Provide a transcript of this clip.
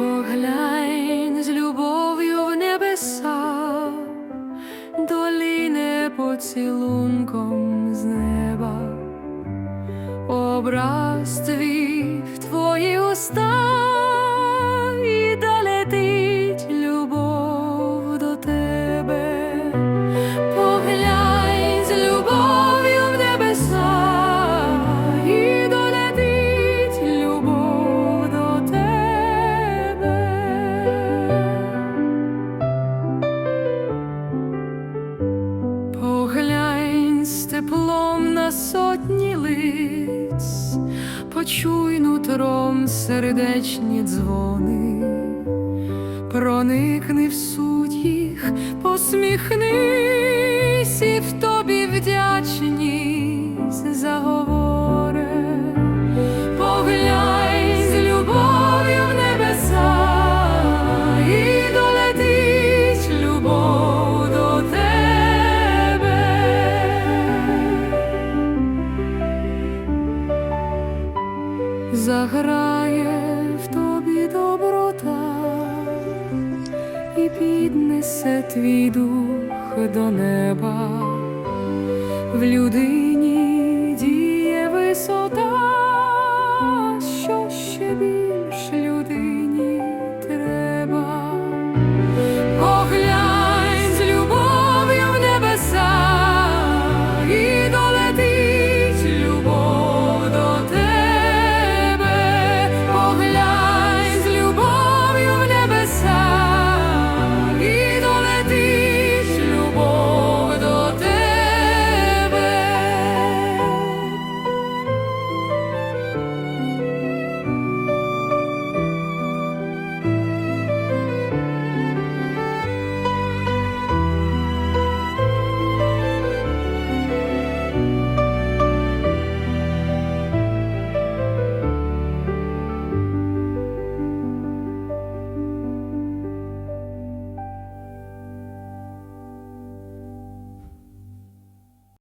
Поглянь з любов'ю в небеса, доліне поцілунком з неба, образ твій в твої уста. Теплом на сотні лиць, почуй нутром сердечні дзвони, проникни в суть їх, посміхнись Заграє в тобі доброта і піднесе твій дух до неба в людині.